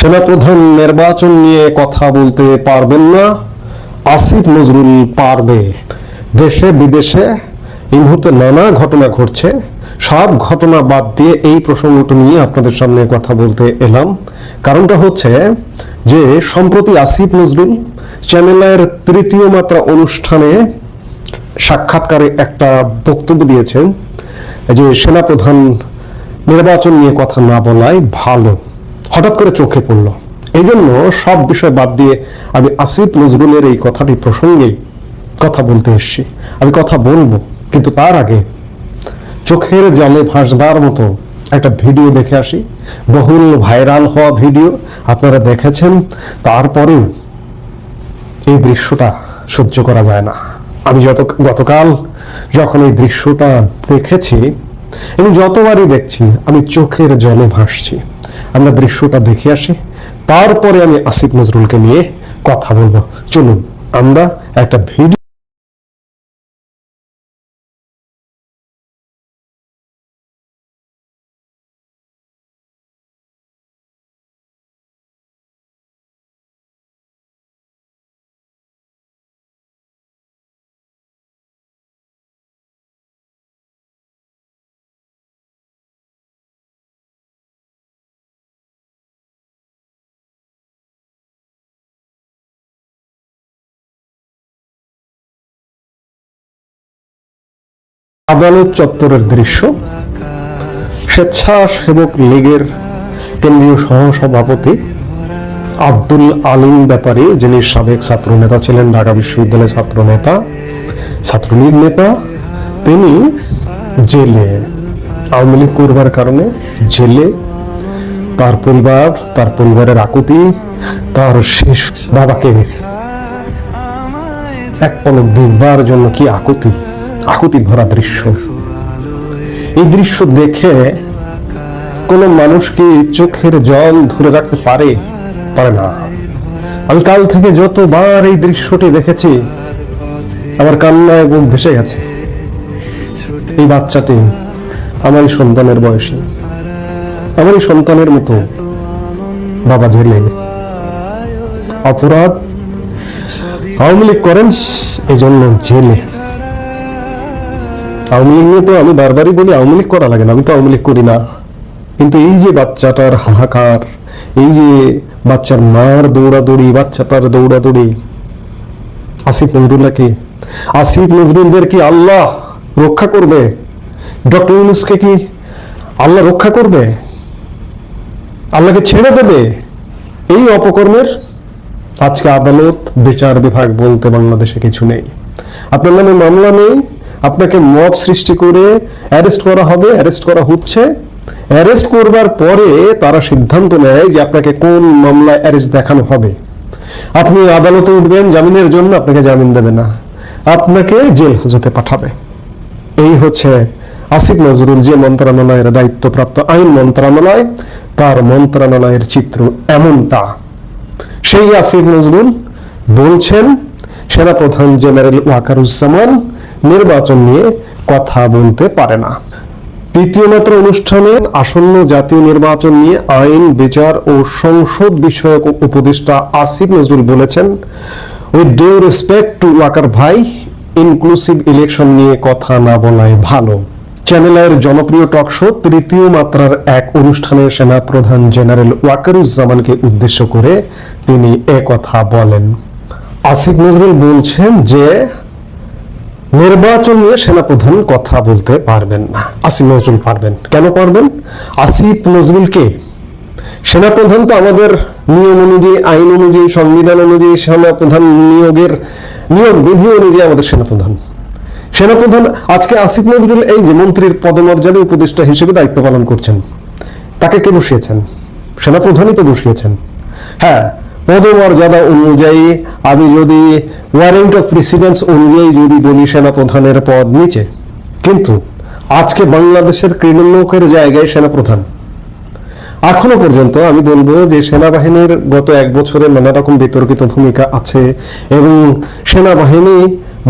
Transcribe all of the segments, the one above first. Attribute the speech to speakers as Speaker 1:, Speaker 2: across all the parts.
Speaker 1: সেনাপ্রধান নির্বাচন নিয়ে কথা বলতে পারবেন না। আসিফ নজরুল পারবে। দেশে বিদেশে এই মুহূর্তে নানা ঘটনা ঘটছে। সব ঘটনা বাদ দিয়ে এই প্রসঙ্গটা নিয়ে আপনাদের সামনে কথা বলতে এলাম। কারণটা হচ্ছে যে, সম্প্রতি আসিফ নজরুল চ্যানেলের তৃতীয় মাত্রা অনুষ্ঠানে সাক্ষাৎকারে একটা বক্তব্য দিয়েছেন যে, সেনাপ্রধান নির্বাচন নিয়ে কথা না বলাই ভালো। হঠাৎ করে চোখে পড়ল। এই জন্য সব বিষয় বাদ দিয়ে আমি আসিফ নজরুলের এই কথাটি প্রসঙ্গেই কথা বলতে এসেছি। আমি কথা বলব, কিন্তু তার আগে চোখের জলে ভাসবার মতো একটা ভিডিও দেখে আসি। বহুল ভাইরাল হওয়া ভিডিও, আপনারা দেখেছেন, তারপরেও এই দৃশ্যটা সহ্য করা যায় না। আমি যত গতকাল যখন এই দৃশ্যটা দেখেছি এবং যতবারই দেখছি, আমি চোখের জলে ভাসছি। আমরা দৃশ্যটা দেখে আসি। তারপরে আমি আসিফ নজরুলকে নিয়ে কথা বলব। চলুন, আমরা একটা ভিডিও আদালত চত্বরের দৃশ্য, স্বেচ্ছাসেবক লীগের কেন্দ্রীয় সহসভাপতি আব্দুল আলিম ব্যাপারী, যিনি সাবেক ছাত্র নেতা ছিলেন, ঢাকা বিশ্ববিদ্যালয়ের ছাত্র নেতা ছাত্রলীগ নেতা, তিনি জেলে, আওয়ামী লীগ করবার কারণে জেলে, তার পরিবার, তার পরিবারের আকুতি, তার শেষ বাবাকে এক পলক দেখবার জন্য কি আকুতি? আকুতি ভরা দৃশ্য। এই দৃশ্য দেখে কোনো মানুষ কি চোখের জল ধরে রাখতে পারে? পারে না। আমি কাল থেকে যতবার এই দৃশ্যটি দেখেছি, আমার কান্নায় বুক ভেসে গেছে। এই বাচ্চাটি আমারই সন্তানের বয়সী। আমারই সন্তানের মতো বাবা জেলে। অপরাধ আওয়ামী লীগ করেন এই জন্য জেলে। আওয়ামী লীগ নিয়ে তো আমি বারবারই বলি আওয়ামী লীগ করা লাগে না, আমি তো আওয়ামী লীগ করি না। কিন্তু এই যে বাচ্চাটার হাহাকার, এই যে বাচ্চার মার দৌড়াদৌড়ি, বাচ্চাটার দৌড়াদৌড়ি, আসিফ নজরুল্লাহ কি? আসিফ নজরুলদের কি আল্লাহ রক্ষা করবে? ডক্টর ইউনুসকে কি আল্লাহ রক্ষা করবে? আল্লাহকে ছেড়ে দেবে? এই অপকর্মের আজকে আদালত, বিচার বিভাগ বলতে বাংলাদেশে কিছু নেই। আপনার নামে মামলা নেই আপনাকে মব সৃষ্টি করে অ্যারেস্ট করা হবে, অ্যারেস্ট করা হচ্ছে। অ্যারেস্ট করবার পরে তারা সিদ্ধান্ত নেয় যে আপনাকে কোন মামলায় অ্যারেস্ট দেখানো হবে। আপনি আদালতে উঠবেন, জামিনের জন্য আপনাকে জামিন দেবে না। আপনাকে জেল হাজতে পাঠাবে। এই হচ্ছে আসিফ নজরুল যে মন্ত্রণালয়ের দায়িত্বপ্রাপ্ত আইন মন্ত্রণালয়, তার মন্ত্রণালয়ের চিত্র এমনটা। সেই আসিফ নজরুল বলছেন, সেনাপ্রধান জেনারেল ওয়াকারুজ্জামান নির্বাচন নিয়ে কথা বলতে পারে না। তৃতীয় মাত্র অনুষ্ঠানে আসন্ন জাতীয় নির্বাচন নিয়ে আইন, বিচার ও সংসদ বিষয়ক উপদেষ্টা আসিফ নজরুল বলেছেন with due respect to Waker ভাই, ইনক্লুসিভ ইলেকশন নিয়ে কথা না বলাই ভালো। চ্যানেলের জনপ্রিয় টক শো তৃতীয় মাত্রার এক অনুষ্ঠানে সেনা প্রধান জেনারেল ওয়াকারুজ্জামানকে উদ্দেশ্য করে তিনি কথা বলেন। আসিফ নজরুল বলছেন যে নির্বাচন নিয়ে সেনাপ্রধান কথা বলতে পারবেন না। আসিফ নজরুল পারবেন। কেন পারবেন? আসিফ নজরুলকে। সেনাপ্রধান তো আমাদের নিয়ম অনুযায়ী, আইন অনুযায়ী, সংবিধান অনুযায়ী সেনাপ্রধান নিয়োগের নিয়ম, বিধি অনুযায়ী আমাদের সেনাপ্রধান। সেনাপ্রধান, আজকে আসিফ নজরুল এই যে মন্ত্রীর পদমর্যাদা উপদেষ্টা হিসেবে দায়িত্ব পালন করছেন, তাকে কে বসিয়েছেন? সেনাপ্রধানই তো বসিয়েছেন। হ্যাঁ পদমর্যাদা অনুযায়ী আমি যদি ওয়ারেন্ট অফ প্রেসিডেন্স অনুযায়ী যদি বলি সেনাপ্রধানের পদ নিচে। কিন্তু আজকে বাংলাদেশের ক্রীড়লোকের জায়গায় সেনাপ্রধান। এখনও পর্যন্ত আমি বলব যে সেনাবাহিনীর গত এক বছরে নানা রকম বিতর্কিত ভূমিকা আছে এবং সেনাবাহিনী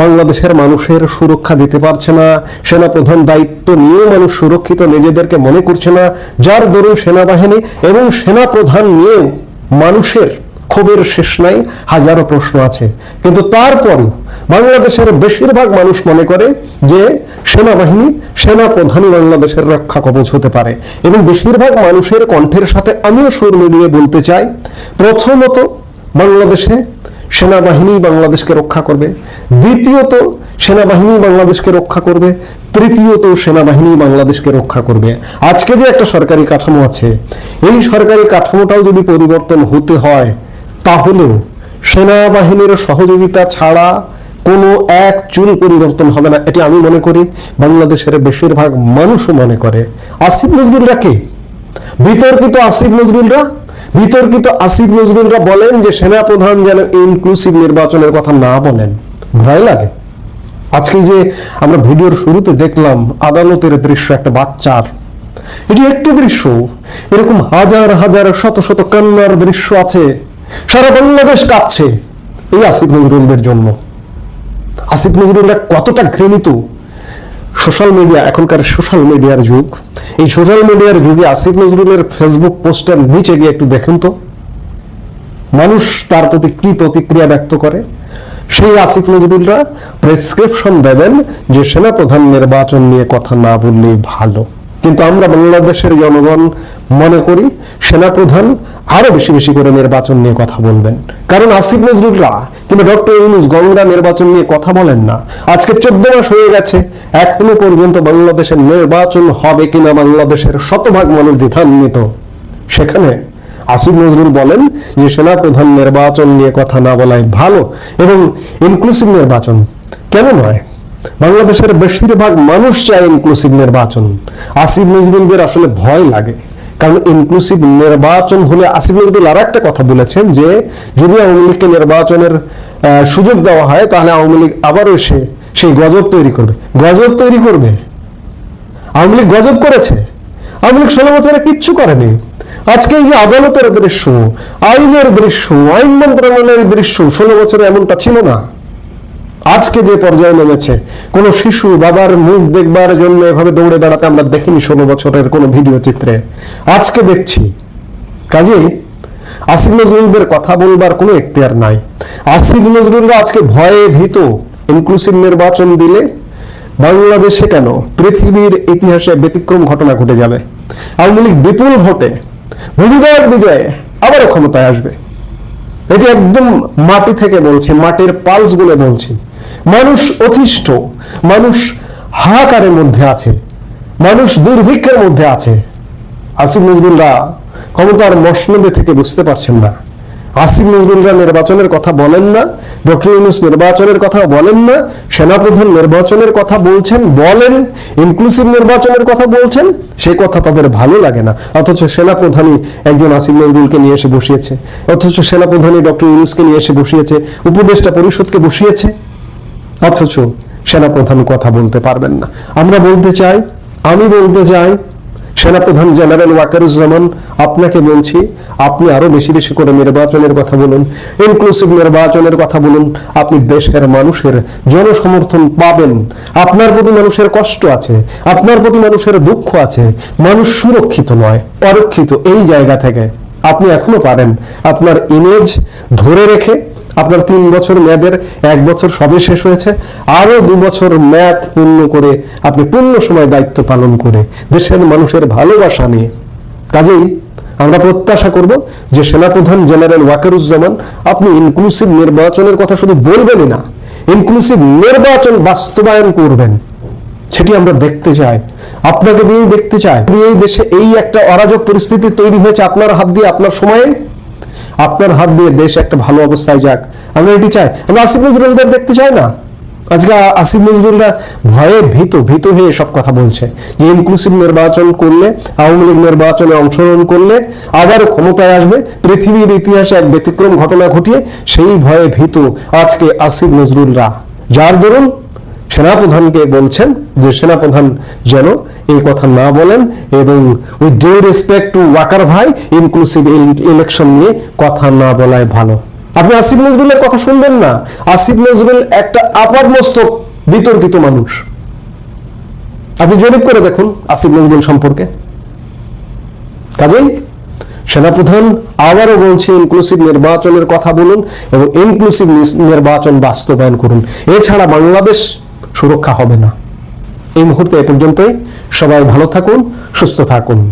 Speaker 1: বাংলাদেশের মানুষের সুরক্ষা দিতে পারছে না, সেনাপ্রধান দায়িত্ব নিয়েও মানুষ সুরক্ষিত, নিজেদেরকে মনে করছে না। যার দরুন সেনাবাহিনী এবং সেনাপ্রধান নিয়েও মানুষের ক্ষোভের শেষ নাই, হাজারো প্রশ্ন আছে। কিন্তু তারপরও বাংলাদেশের বেশিরভাগ মানুষ মনে করে যে সেনাবাহিনী সেনা প্রধানই বাংলাদেশের রক্ষা কবচ হতে পারে। এবং বেশিরভাগ মানুষের কণ্ঠের সাথে আমিও সুর মিলিয়ে বলতে চাই, প্রথমত বাংলাদেশে সেনাবাহিনী বাংলাদেশকে রক্ষা করবে। দ্বিতীয়ত সেনাবাহিনী বাংলাদেশকে রক্ষা করবে। তৃতীয়ত সেনাবাহিনী বাংলাদেশকে রক্ষা করবে। আজকে যে একটা সরকারি কাঠামো আছে, এই সরকারি কাঠামোটাও যদি পরিবর্তন হতে হয় তাহলেও সেনাবাহিনীর সহযোগিতা ছাড়া কোনো এক চুল পরিবর্তন হবে না। এটি আমি মনে করি বাংলাদেশের বেশিরভাগ মানুষও মনে করে। আসিফ নজরুলরা কে? বিতর্কিত আসিফ নজরুলরা? বিতর্কিত আসিফ নজরুলরা বলেন যে সেনাপ্রধান যেন ইনক্লুসিভ নির্বাচনের কথা না বলেন। ভয় লাগে। আজকে যে আমরা ভিডিওর শুরুতে দেখলাম আদালতের দৃশ্য একটা বাচ্চার। এটি একটি দৃশ্য। এরকম হাজার হাজার শত শত কান্নার দৃশ্য আছে। সারা বাংলাদেশ কাঁপছে এই আসিফ নজরুলদের জন্য। আসিফ নজরুলরা কতটা ঘৃণিত সোশ্যাল মিডিয়া এখনকার সোশ্যাল মিডিয়ার যুগ। এই সোশ্যাল মিডিয়ার যুগে আসিফ নজরুলের ফেসবুক পোস্টের নিচে গিয়ে একটু দেখুন তো। মানুষ তার প্রতি কি প্রতিক্রিয়া ব্যক্ত করে? সেই আসিফ নজরুলরা প্রেসক্রিপশন দেবেন যে সেনাপ্রধান নির্বাচন নিয়ে কথা না বললেই ভালো। কিন্তু আমরা বাংলাদেশের জনগণ মনে করি সেনাপ্রধান আরও বেশি বেশি করে নির্বাচন নিয়ে কথা বলবেন। কারণ আসিফ নজরুলরা কিংবা ডক্টর ইউনুস গঙ্গা নির্বাচন নিয়ে কথা বলেন না। আজকে চোদ্দ মাস হয়ে গেছে, এখনও পর্যন্ত বাংলাদেশের নির্বাচন হবে কিনা বাংলাদেশের শতভাগ মানুষ দ্বিধান্বিত। সেখানে আসিফ নজরুল বলেন যে সেনাপ্রধান নির্বাচন নিয়ে কথা না বলাই ভালো এবং ইনক্লুসিভ নির্বাচন কেন নয়? বাংলাদেশের বেশিরভাগ মানুষ চায় ইনক্লুসিভ নির্বাচন। আসিফ নজরুলদের আসলে ভয় লাগে। কারণ ইনক্লুসিভ নির্বাচন হলে আসিফ নজরুল আর একটা কথা বলেছেন যে, যদি আওয়ামী লীগকে নির্বাচনের সুযোগ দেওয়া হয়, তাহলে আওয়ামী লীগ আবারও এসে সেই গজব তৈরি করবে। গজব তৈরি করবে? আওয়ামী লীগ গজব করেছে? আওয়ামী লীগ ষোলো বছরে কিচ্ছু করেনি। আজকে এই যে আদালতের দৃশ্য, আইনের দৃশ্য, আইন মন্ত্রণালয়ের দৃশ্য, ষোলো বছরে এমনটা ছিল না। আজকে যে পর্যায়ে নেমেছে, কোন শিশু বাবার মুখ দেখবার জন্য এভাবে দৌড়ে বেড়াতে আমরা দেখিনি ষোলো বছরের কোন ভিডিও চিত্রে। আজকে দেখছি। কাজেই আসিফ নজরুলদের কথা বলবার কোনো এখতিয়ার নাই। আসিফ নজরুলরা আজকে ভয়ে ভীত। ইনক্লুসিভ নির্বাচন দিলে বাংলাদেশে কেন? পৃথিবীর ইতিহাসে ব্যতিক্রম ঘটনা ঘটে যাবে। আওয়ামী লীগ বিপুল ভোটে ভূমিদয়ের বিজয়ে আবারও ক্ষমতায় আসবে। এটি একদম মাটি থেকে বলছি, মাটির পালসগুলো বলছি। মানুষ অতিষ্ঠ, মানুষ হাহাকারের মধ্যে আছে, মানুষ দুর্ভিক্ষের মধ্যে আছে। আসিফ নজরুলরা ক্ষমতার মসনদে থেকে বুঝতে পারছেন না। আসিফ নজরুলরা নির্বাচনের কথা বলেন না, ডক্টর ইউনুস নির্বাচনের কথা বলেন না, সেনাপ্রধান নির্বাচনের কথা বলছেন, বলেন ইনক্লুসিভ নির্বাচনের কথা বলছেন, সে কথা তাদের ভালো লাগে না। অথচ সেনাপ্রধানই একজন আসিফ নজরুলকে নিয়ে এসে বসিয়েছে, অথচ সেনাপ্রধানই ডক্টর ইউনুসকে নিয়ে এসে বসিয়েছে, উপদেষ্টা পরিষদকে বসিয়েছে। অথচ সেনাপ্রধান কথা বলতে পারবেন না। আমরা বলতে চাই, আমি বলতে চাই, সেনাপ্রধান জেনারেল ওয়াকারুজ্জামান, আপনাকে বলছি, আপনি আরও বেশি বেশি করে নির্বাচনের কথা বলুন ইনক্লুসিভ নির্বাচনের কথা বলুন, আপনি দেশের মানুষের জনসমর্থন পাবেন। আপনার প্রতি মানুষের কষ্ট আছে, আপনার প্রতি মানুষের দুঃখ আছে, মানুষ সুরক্ষিত নয়, অরক্ষিত এই জায়গা থেকে। আপনি এখনও পারেন। আপনার ইমেজ ধরে রেখে আপনার তিন বছর মেয়াদের, এক বছর সবে শেষ হয়েছে আরও দু বছর মেয়াদ পূর্ণ করে আপনি পূর্ণ সময় দায়িত্ব পালন করে দেশের মানুষের ভালোবাসা নিয়ে। কাজেই আমরা প্রত্যাশা করব যে সেনাপ্রধান জেনারেল ওয়াকারুজ্জামান, আপনি ইনক্লুসিভ নির্বাচনের কথা শুধু বলবেনই না ইনক্লুসিভ নির্বাচন বাস্তবায়ন করবেন। সেটি আমরা দেখতে চাই, আপনাকে দিয়েই দেখতে চাই। এই দেশে এই একটা অরাজক পরিস্থিতি তৈরি হয়েছে আপনার হাত দিয়ে, আপনার সময়ে। আপনার হাত দিয়ে দেশ একটা ভালো অবস্থায় যাক। আমরা এটি চাই। আমরা আসিফ নজরুলদের দেখতে চাই না? আজকে আসিফ নজরুলরা ভয়ে ভীত ভীত হয়ে সব কথা বলছে। যে ইনক্লুসিভ নির্বাচন করলে, আওয়ামী লীগ নির্বাচনে অংশগ্রহণ করলে আবার ক্ষমতায় আসবে, পৃথিবীর ইতিহাসে এক ব্যতিক্রম ঘটনা ঘটিয়ে সেই ভয়ে ভীত আজকে আসিফ নজরুলরা। যার দরুন সেনাপ্রধানকে বলছেন যে, সেনাপ্রধান যেন এই কথা না বলেন এবং with due respect to Waker ভাই ইনক্লুসিভ ইলেকশন নিয়ে কথা না বলাই ভালো। আপনি আসিফ নজরুলের কথা শুনবেন না। আসিফ নজরুল একটা আপার মস্তক বিতর্কিত মানুষ। আপনি জরিপ করে দেখুন আসিফ নজরুল সম্পর্কে। কাজেই সেনাপ্রধান আবারও বলছে ইনক্লুসিভ নির্বাচনের কথা বলুন এবং ইনক্লুসিভ নির্বাচন বাস্তবায়ন করুন। এছাড়া বাংলাদেশ সুরক্ষা হবে না। এই মুহূর্তে এ পর্যন্তই। সবাই ভালো থাকুন সুস্থ থাকুন।